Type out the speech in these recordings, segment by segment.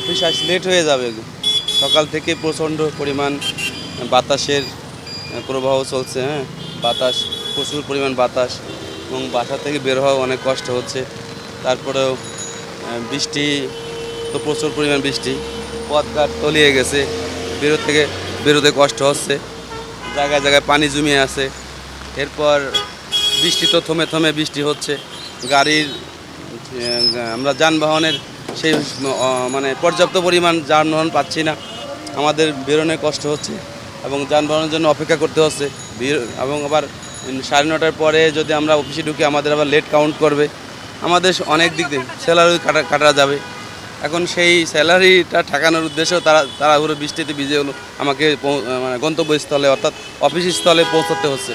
Office us let হয়ে যাবে। সকাল থেকে প্রচণ্ড পরিমাণ বাতাসের প্রবাহ চলছে হ্যাঁ? বাতাস, প্রচুর পরিমাণ বাতাস এবং বাসা থেকে বের হওয়া অনেক কষ্ট হচ্ছে। তারপরেও বৃষ্টি, তো প্রচুর পরিমাণ বৃষ্টি। পথঘাট তলিয়ে গেছে বেরো থেকে, বেরোতে কষ্ট হচ্ছে। জায়গায় জায়গায় পানি জমিয়ে আছে। এরপর বৃষ্টি তো থমে থমে বৃষ্টি হচ্ছে। গাড়ির আমরা যানবাহনের সেই মানে পর্যাপ্ত পরিমাণ যানবাহন পাচ্ছি না। আমাদের বেরোনে কষ্ট হচ্ছে এবং যানবাহনের জন্য অপেক্ষা করতে হচ্ছে। বের- এবং আবার সাড়ে নটার পরে যদি আমরা অফিসে ঢুকি আমাদের আবার লেট কাউন্ট করবে। আমাদের অনেক দিক দিয়ে স্যালারি কাটা কাটা যাবে। এখন সেই স্যালারিটা ঠেকানোর উদ্দেশ্যেও তারা তারা পুরো বৃষ্টিতে ভিজে হলো। আমাকে মানে গন্তব্যস্থলে অর্থাৎ অফিস স্থলে পৌঁছতে হচ্ছে।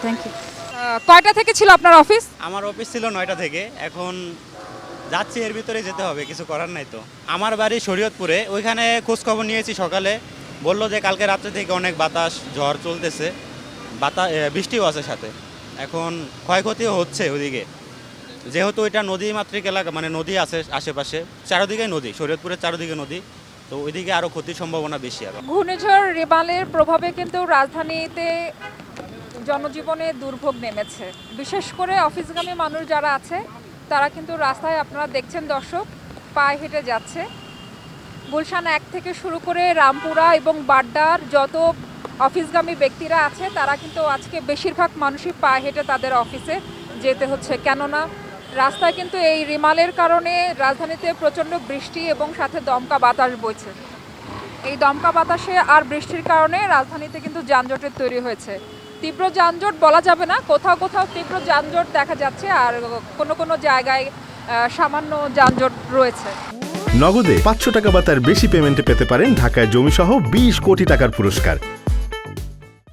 থ্যাংক ইউ কয়টা থেকে ছিল আপনার অফিস আমার অফিস ছিল নয়টা থেকে। এখন যাচ্ছি এর ভিতরে যেতে হবে কিছু করার নাই তো। আমার বাড়ি শরীয়তপুরে ওইখানে খোঁজখবর নিয়েছি সকালে। বলল যে কালকে রাত্রে থেকে অনেক বাতাস ঝড় চলতেছে। বাতা এ, বৃষ্টিও আছে সাথে। এখন ক্ষয়ক্ষতিও হচ্ছে ওদিকে যেহেতু এটা নদী মাতৃক এলাকা মানে নদী আছে আশেপাশে চারদিকে নদী শরীয়তপুরের চারদিকে নদী তো ওইদিকে আরও ক্ষতির সম্ভাবনা বেশি আরও ঘূর্ণিঝড় রেমালের প্রভাবে কিন্তু রাজধানীতে জনজীবনে দুর্ভোগ নেমেছে। বিশেষ করে অফিসগামী মানুষ যারা আছে তারা কিন্তু রাস্তায় আপনারা দেখছেন দর্শক, পায়ে হেঁটে যাচ্ছে। গুলশান এক থেকে শুরু করে রামপুরা এবং বাড্ডার যত অফিসগামী ব্যক্তিরা আছে, তারা কিন্তু আজকে বেশিরভাগ মানুষই পায়ে হেঁটে তাদের অফিসে যেতে হচ্ছে। কেননা, রাস্তায় কিন্তু এই রিমালের কারণে রাজধানীতে প্রচণ্ড বৃষ্টি এবং সাথে দমকা বাতাস বইছে। এই দমকা বাতাসে আর বৃষ্টির কারণে রাজধানীতে কিন্তু যানজটের তৈরি হয়েছে। তীব্র যানজট বলা যাবে না। কোথাও কোথাও তীব্র যানজট দেখা যাচ্ছে আর কোনো কোনো জায়গায় সামান্য যানজট রয়েছে। নগদে পাঁচশো টাকা বা তার বেশি পেমেন্টে পেতে পারেন ঢাকায় জমিসহ বিশ কোটি টাকার পুরস্কার।